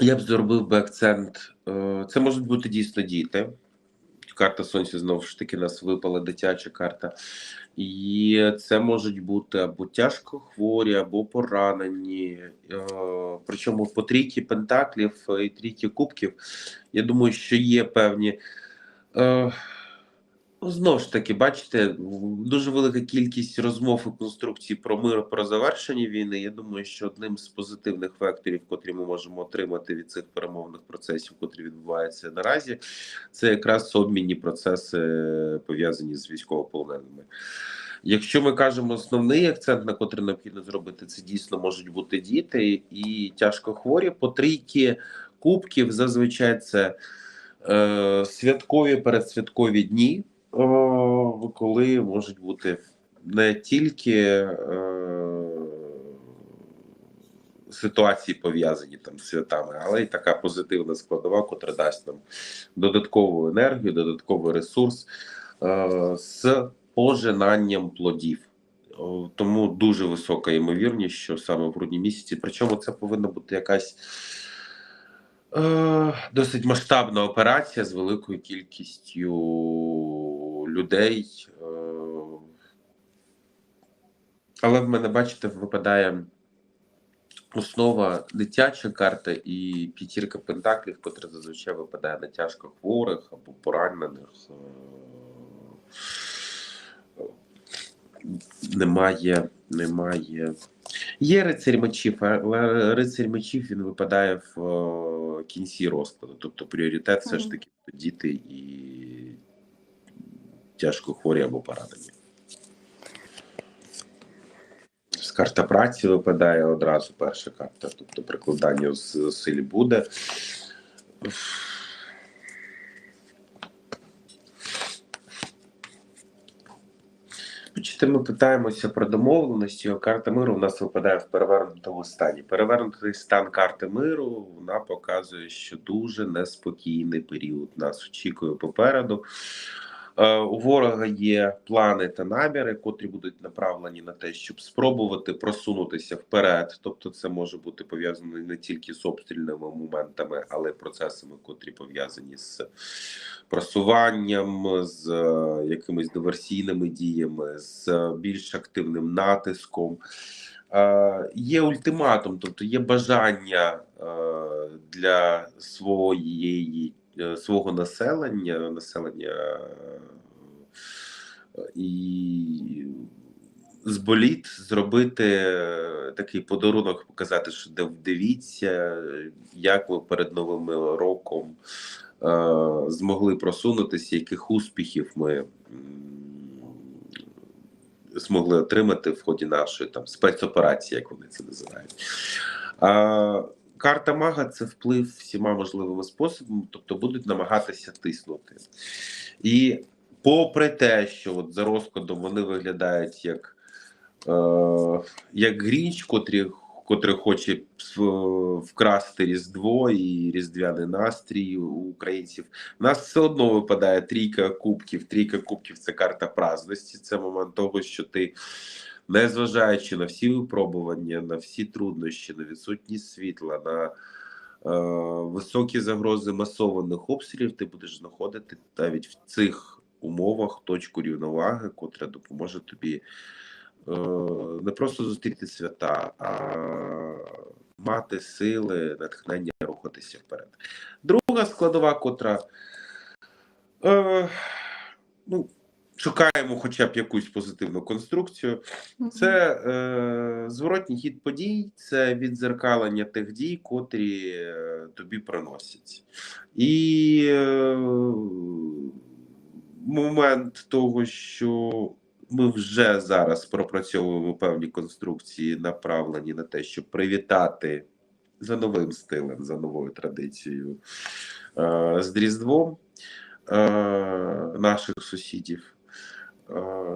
Я б зробив би акцент. е, Це можуть бути дійсно діти. Карта Сонця знову ж таки нас випала дитяча карта. І це можуть бути або тяжко хворі, або поранені. Е, Причому по трійки пентаклів і трійки кубків. Я думаю, що є певні. Ну, знову ж таки, бачите, дуже велика кількість розмов і конструкцій про мир, про завершення війни. Я думаю, що одним з позитивних векторів, котрі ми можемо отримати від цих перемовних процесів, котрі відбуваються наразі, це якраз обмінні процеси пов'язані з військовополоненими. Якщо ми кажемо основний акцент, на котрий необхідно зробити, це дійсно можуть бути діти і тяжко хворі. По трійки кубків зазвичай це е, святкові передсвяткові дні, коли можуть бути не тільки е, ситуації пов'язані там з святами, але й така позитивна складова, котра дасть нам додаткову енергію, додатковий ресурс е, з пожинанням плодів. Тому дуже висока ймовірність, що саме в грудні місяці, причому це повинна бути якась е, досить масштабна операція з великою кількістю людей. Е, але в мене, бачите, випадає основа дитяча карта і п'ятірка пентаклів, котра зазвичай випадає на тяжко хворих або поранених. Е, Немає, немає. Є рицарь мечів, але рицарь мечів він випадає в е, кінці розкладу. Тобто пріоритет все ж таки діти і тяжко хворі або поранені. Карта праці випадає одразу перша карта, тобто прикладання зусиль буде. Бачите, ми питаємося про домовленості. а Карта миру у нас випадає в перевернутому стані. Перевернутий стан карти миру вона показує, що дуже неспокійний період нас очікує попереду. Е, У ворога є плани та наміри, котрі будуть направлені на те, щоб спробувати просунутися вперед. Тобто, це може бути пов'язано не тільки з обстрільними моментами, але й процесами, котрі пов'язані з просуванням, з е, якимись диверсійними діями, з більш активним натиском. Е, Є ультиматум, тобто є бажання для своєї свого населення, населення е, і зболіт зробити е, такий подарунок, показати, що див- дивіться, як ви перед новим роком е, змогли просунутися, яких успіхів ми змогли отримати в ході нашої там спецоперації, як вони це називають. Карта мага це вплив всіма можливими способами, тобто будуть намагатися тиснути. І попри те, що от за розкладом вони виглядають як, е, як Грінч, котрі, котрий хоче вкрасти Різдво і Різдвяний настрій у українців. У нас все одно випадає трійка кубків. Трійка кубків це карта праздності. Це момент того, що ти, незважаючи на всі випробування, на всі труднощі, на відсутність світла, на е, високі загрози масованих обстрілів, ти будеш знаходити навіть в цих умовах точку рівноваги, котра допоможе тобі е, не просто зустріти свята, а мати сили, натхнення рухатися вперед. Друга складова, котра е, ну, шукаємо хоча б якусь позитивну конструкцію. Це е, зворотній хід подій, це відзеркалення тих дій, котрі е, тобі приносять. І е, момент того, що ми вже зараз пропрацьовуємо певні конструкції, направлені на те, щоб привітати за новим стилем, за новою традицією е, з Різдвом е, наших сусідів.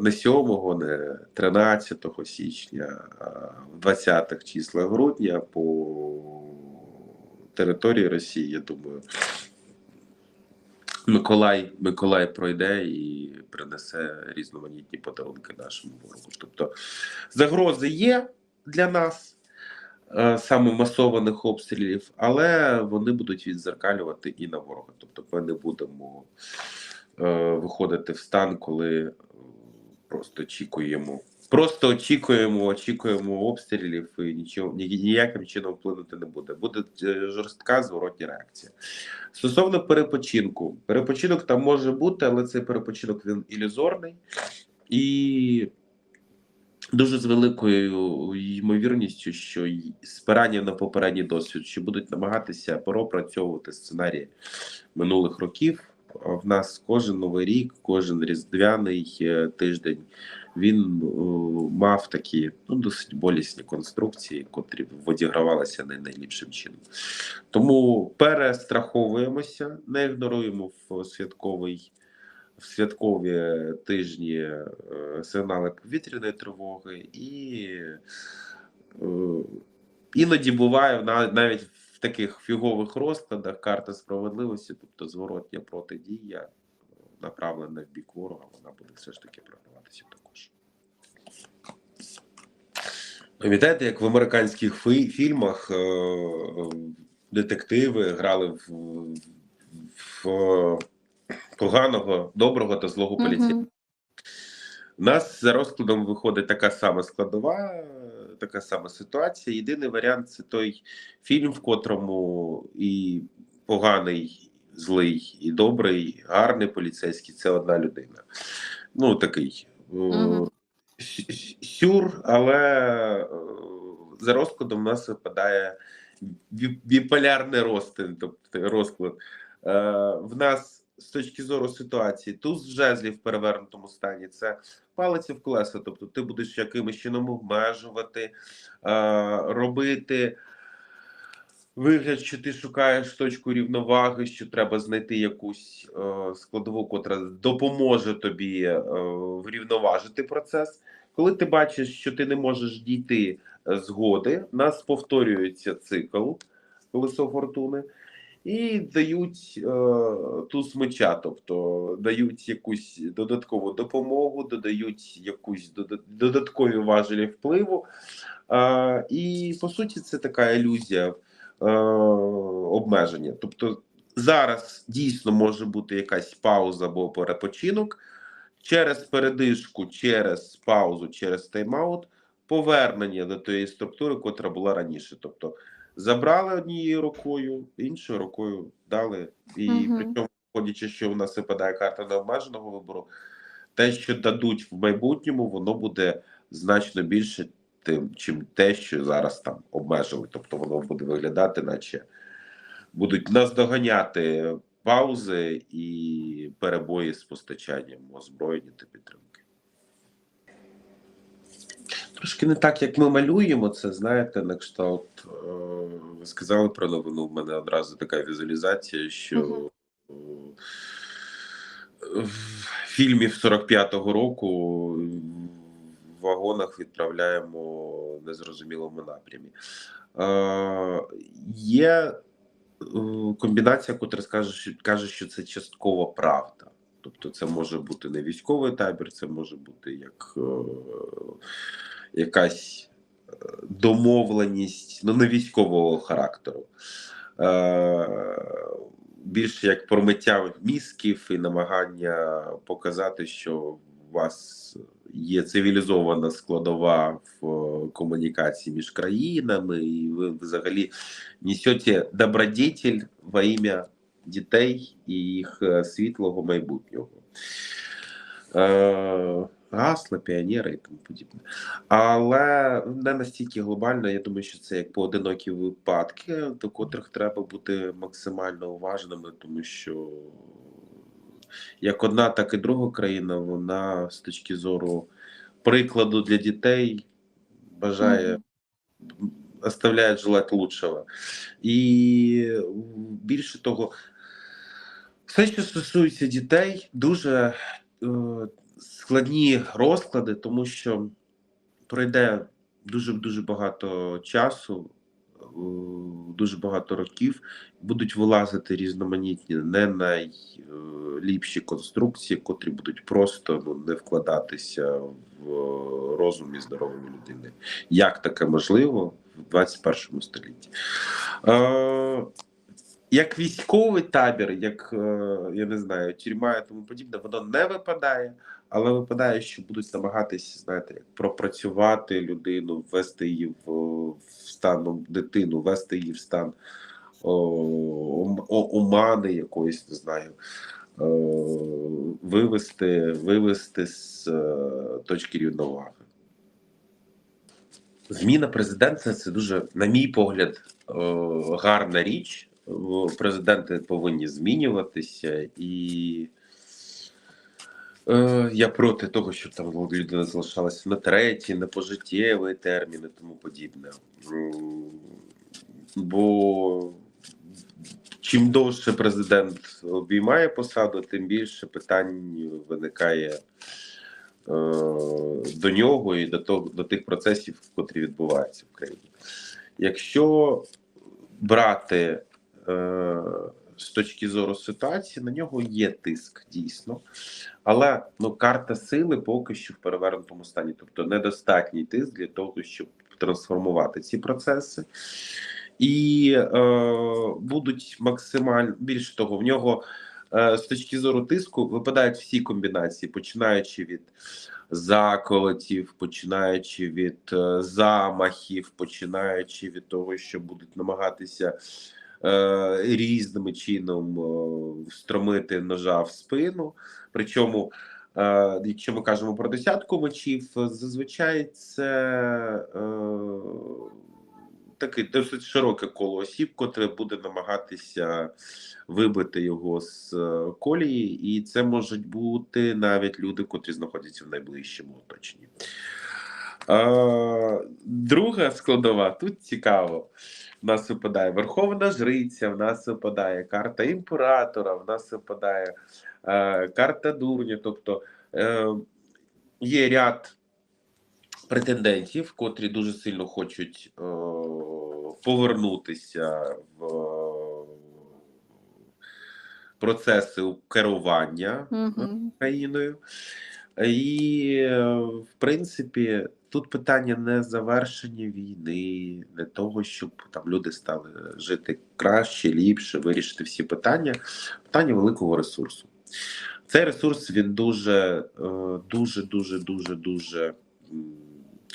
Не 7, не 13 січня, в 20-х числах грудня по території Росії, я думаю, Миколай, Миколай пройде і принесе різноманітні подарунки нашому ворогу. Тобто загрози є для нас. е, саме масованих обстрілів, але вони будуть відзеркалювати і на ворога. Тобто, ми не будемо виходити в стан, коли е, просто очікуємо. Просто очікуємо, очікуємо обстрілів і нічого ні- ніяким чином вплинути не буде. Буде е, жорстка зворотня реакція. Стосовно перепочинку, перепочинок там може бути, але цей перепочинок він ілюзорний і дуже з великою ймовірністю, що спирання на попередній досвід, що будуть намагатися пропрацьовувати сценарії минулих років. В нас кожен новий рік, кожен різдвяний е, тиждень він е, мав такі ну досить болісні конструкції, котрі відігравалися не найліпшим чином. Тому перестраховуємося, не ігноруємо в святковий в святкові тижні е, сигнали повітряної тривоги, і іноді буває на- навіть в таких фігових розкладах карта справедливості, тобто зворотня протидія, е, направлена в бік ворога, вона буде все ж таки програватися також. Пам'ятаєте, як в американських фі- фільмах е, е, детективи грали в, в поганого, доброго та злого поліцейського? Мгм. У нас за розкладом виходить така сама складова, така сама ситуація. Єдиний варіант це той фільм, в котрому і поганий, злий, і добрий, гарний поліцейський це одна людина. Ну, такий е, с- сюр, але е, за розкладом у нас випадає бі- біполярний розтин, тобто розклад. Е, В нас з точки зору ситуації туз жезлів в перевернутому стані це палиця в колеса, тобто ти будеш якимось чином обмежувати, е, робити вигляд, що ти шукаєш точку рівноваги, що треба знайти якусь е, складову, котра допоможе тобі е, врівноважити процес. Коли ти бачиш, що ти не можеш дійти згоди, в нас повторюється цикл колесо фортуни. І дають е, туз меча, тобто дають якусь додаткову допомогу, додають якусь дода- додаткові важелі впливу. Е, і по суті, це така ілюзія е, обмеження. Тобто зараз дійсно може бути якась пауза або перепочинок через передишку, через паузу, через тайм-аут, повернення до тієї структури, котра була раніше. Тобто забрали однією рукою, іншою рукою дали. І Мгм. причому, виходячи, що в нас випадає карта необмеженого вибору, те, що дадуть в майбутньому, воно буде значно більше тим, чим те, що зараз там обмежили. Тобто воно буде виглядати, наче будуть наздоганяти паузи і перебої з постачанням озброєння та підтримки. Трошки не так, як ми малюємо це, знаєте, на кшталт. е, Ви сказали про новину. В мене одразу така візуалізація, що е, в фільмі 45-го року в вагонах відправляємо в незрозумілому напрямі. Е, Є комбінація, котра каже, що це часткова правда. Тобто, це може бути не військовий табір, це може бути як е, якась е, домовленість, ну не військового характеру. Е, більше як промиття мізків і намагання показати, що у вас є цивілізована складова в е, комунікації між країнами, і ви взагалі несете добродетель во ім'я дітей і їх світлого майбутнього. Гасла, піонери і тому подібне. Але не настільки глобально. Я думаю, що це як поодинокі випадки, до котрих треба бути максимально уважними, тому що як одна, так і друга країна, вона з точки зору прикладу для дітей бажає оставляє желати лучшого. І більше того, все, що стосується дітей, дуже е, складні розклади, тому що пройде дуже дуже багато часу, дуже багато років, будуть вилазити різноманітні, не найліпші конструкції, котрі будуть просто ну, не вкладатися в розум і здоров'я людини. Як таке можливо в 21 столітті. Е, як військовий табір, як е, я не знаю, тюрма і тому подібне, воно не випадає, але випадає, що будуть намагатися, знаєте, як пропрацювати людину, ввести її в, в стан ну, дитину, ввести її в стан о, о- омани якоїсь, не знаю. е, Вивести, вивести з е, точки рівноваги. Зміна президента це дуже, на мій погляд, гарна річ. Президенти повинні змінюватися, і е, я проти того, щоб там людина залишалася на третій, на пожиттєвий термін і тому подібне. Бо чим довше президент обіймає посаду, тим більше питань виникає е, до нього і до того до тих процесів, котрі відбуваються в країні. Якщо брати з точки зору ситуації, на нього є тиск дійсно, але ну карта сили поки що в перевернутому стані, тобто недостатній тиск для того, щоб трансформувати ці процеси. І е, будуть максимально більше того, в нього е, з точки зору тиску випадають всі комбінації, починаючи від заколотів, починаючи від е, замахів, починаючи від того, що будуть намагатися е, різними чином е, встромити ножа в спину. Причому, е, якщо ми кажемо про десятку мечів, зазвичай це. Е, Таке досить широке коло осіб, котре буде намагатися вибити його з е, колії, і це можуть бути навіть люди, котрі знаходяться в найближчому оточенні. Е, друга складова тут цікаво. В нас випадає Верховна Жриця, в нас випадає карта імператора, в нас випадає е, карта дурня. Тобто е, є ряд претендентів, котрі дуже сильно хочуть е, повернутися в процеси керування Мгм. країною. І, е, в принципі, тут питання не завершення війни, не того, щоб там люди стали жити краще, ліпше, вирішити всі питання. Питання великого ресурсу. Цей ресурс він дуже, е, дуже, дуже, дуже, дуже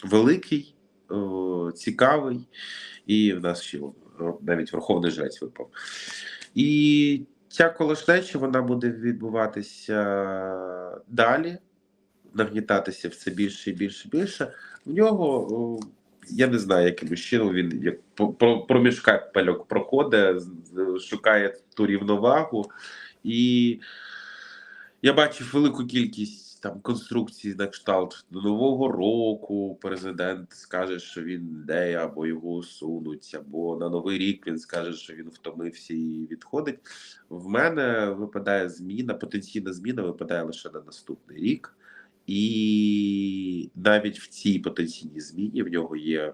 великий, е, цікавий, і в нас ще навіть Верховний Жрець випав. І ця колошнеча вона буде відбуватися далі, нагнітатися все більше і більше і більше. В нього я не знаю, яким чином він як по- про- проміжка проходить, шукає ту рівновагу. І я бачив велику кількість там конструкцій на кшталт Нового року. Президент скаже, що він йде, або його усунуть, або на Новий рік він скаже, що він втомився і відходить. В мене випадає зміна, потенційна зміна випадає лише на наступний рік. І навіть в цій потенційній зміні в нього є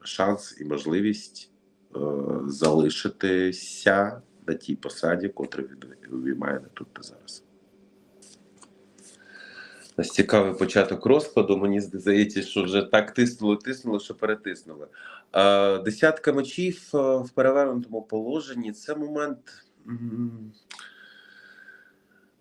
шанс і можливість е, залишитися на тій посаді, котру він обіймає не тут та зараз. Ось цікавий початок розкладу. Мені здається, що вже так тиснуло, тиснуло, що перетиснули. Е, десятка мечів е, в перевернутому положенні це момент.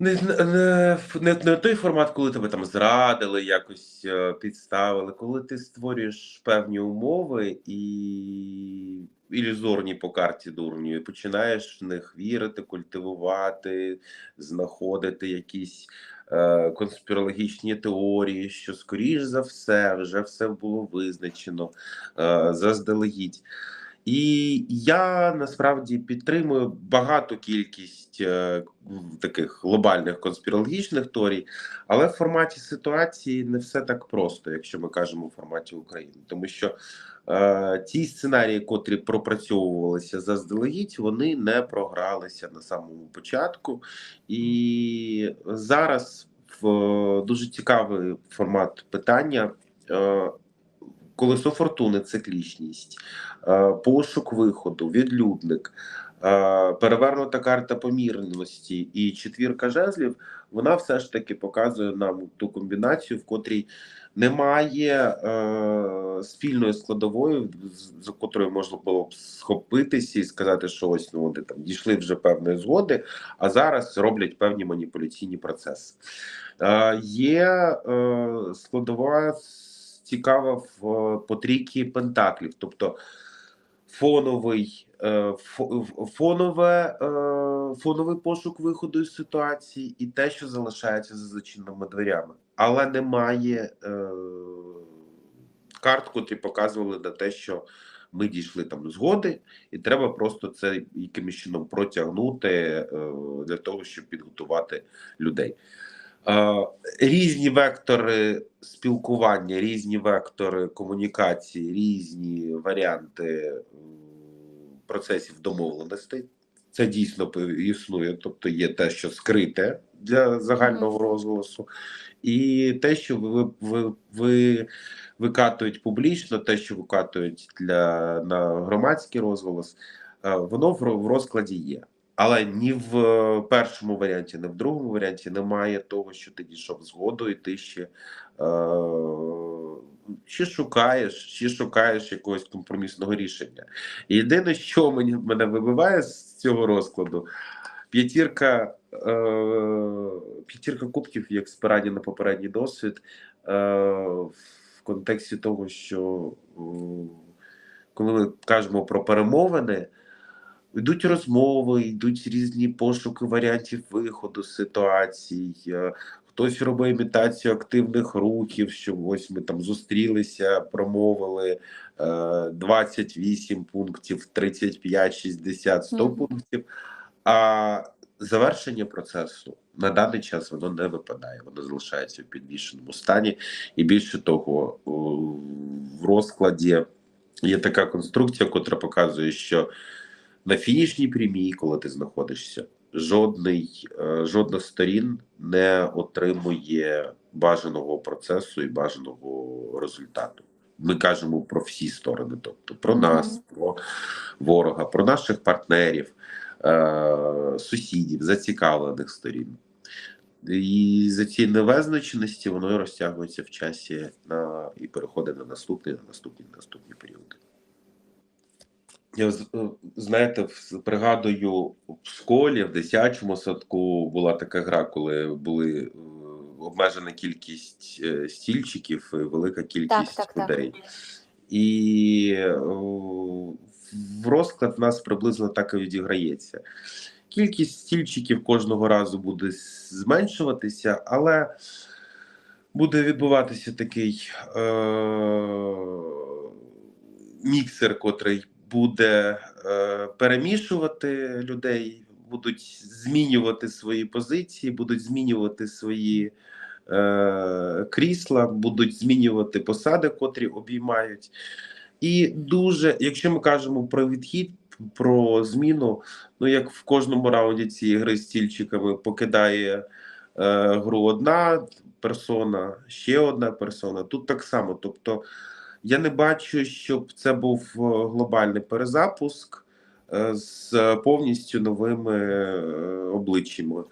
Не, не, не, не той формат, коли тебе там зрадили, якось е, підставили, коли ти створюєш певні умови і ілюзорні по карті дурню, і починаєш в них вірити, культивувати, знаходити якісь е, конспірологічні теорії, що скоріш за все вже все було визначено е, заздалегідь. І я насправді підтримую багату кількість е, таких глобальних конспірологічних теорій, але в форматі ситуації не все так просто, якщо ми кажемо в форматі України, тому що е, ті сценарії, котрі пропрацьовувалися заздалегідь, вони не програлися на самому початку, і зараз в е, дуже цікавий формат питання. Е, Колесо фортуни, циклічність, е, пошук виходу, відлюдник, Е, перевернута карта помірності і четвірка жезлів, вона все ж таки показує нам ту комбінацію, в котрій немає е, спільної складової, за котрою можна було б схопитися і сказати, що ось ну вони там дійшли вже певної згоди, а зараз роблять певні маніпуляційні процеси. Е, є е, складова цікава в е, пентаклів, тобто фоновий е, фонове, е, фоновий пошук виходу із ситуації і те, що залишається за зачиненими дверями, але немає карт, котрі показували на те, що ми дійшли там до згоди, і треба просто це якимось чином протягнути для того, щоб підготувати людей. Е, Різні вектори спілкування, різні вектори комунікації, різні варіанти процесів домовленостей. Це дійсно існує, тобто є те, що скрите для загального розголосу, і те, що ви, ви, ви викатують публічно, те, що викатують для на громадський розголос, е, воно в розкладі є. Але ні в е, першому варіанті, ні в другому варіанті немає того, що ти дійшов згоду, і ти ще, е, ще шукаєш, ще шукаєш якогось компромісного рішення. Єдине, що мені мене вибиває з цього розкладу, п'ятірка, е, п'ятірка кубків, як спирані на попередній досвід, е, в контексті того, що е, коли ми кажемо про перемовини. Йдуть розмови, йдуть різні пошуки варіантів виходу з ситуацій. е, Хтось робить імітацію активних рухів, що ось ми там зустрілися, промовили е, 28 пунктів, 35, 60, 100 Мгм. пунктів. А завершення процесу на даний час воно не випадає, воно залишається в підвішеному стані. І більше того, в розкладі є така конструкція, котра показує, що на фінішній прямій, коли ти знаходишся, жодний, е, жодна з сторін не отримує бажаного процесу і бажаного результату. Ми кажемо про всі сторони, тобто про нас, про ворога, про наших партнерів, е, сусідів, зацікавлених сторін. І за ці невизначеності воно розтягується в часі на і переходить на наступний, на наступні, на наступні періоди. Я е, знаєте, пригадую в школі, в дитячому садку була така гра, коли були е, обмежена кількість е, стільчиків і велика кількість так, так. людей. І е, в розклад в нас приблизно так і відіграється. Кількість стільчиків кожного разу буде зменшуватися, але буде відбуватися такий е- міксер, котрий буде е- перемішувати людей, будуть змінювати свої позиції, будуть змінювати свої е- крісла, будуть змінювати посади, котрі обіймають. І дуже, якщо ми кажемо про відхід, про зміну, ну як в кожному раунді цієї гри з стільчиками покидає е, гру одна персона, ще одна персона. Тут так само. Тобто я не бачу, щоб це був е, глобальний перезапуск е, з повністю новими е, обличчями.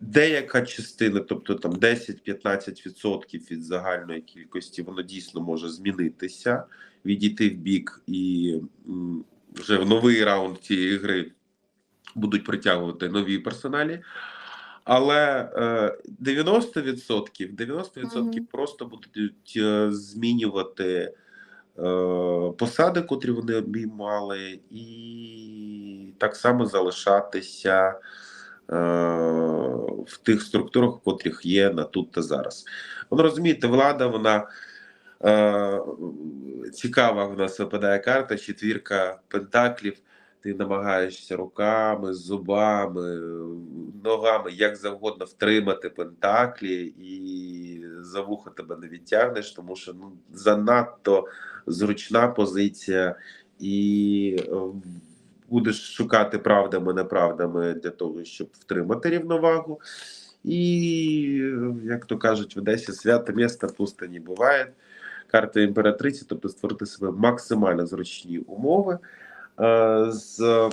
Деяка частина, тобто там 10-15% від загальної кількості, воно дійсно може змінитися, відійти в бік і вже в новий раунд цієї гри будуть притягувати нові персоналі. Але е, 90%, 90% Мгм. просто будуть змінювати посади, котрі вони обіймали, і так само залишатися е, в тих структурах, в котрих є на тут та зараз. Воно розумієте, влада, вона е, цікава в нас випадає карта, четвірка пентаклів. Ти намагаєшся руками, зубами, ногами, як завгодно втримати пентаклі, і за вуха тебе не відтягнеш, тому що ну, занадто зручна позиція, і е, будеш шукати правдами, неправдами для того, щоб втримати рівновагу. І, як то кажуть, в Одесі свято міста пусто не буває. Карта імператриці, тобто створити себе максимально зручні умови. Е, з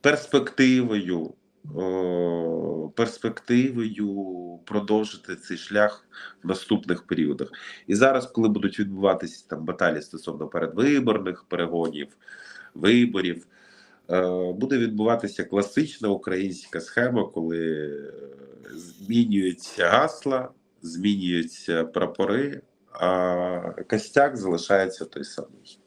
перспективою, перспективою продовжити цей шлях в наступних періодах. І зараз, коли будуть відбуватися там баталії стосовно передвиборних перегонів, виборів, е, буде відбуватися класична українська схема, коли е, змінюються гасла, змінюються прапори, а костяк залишається той самий.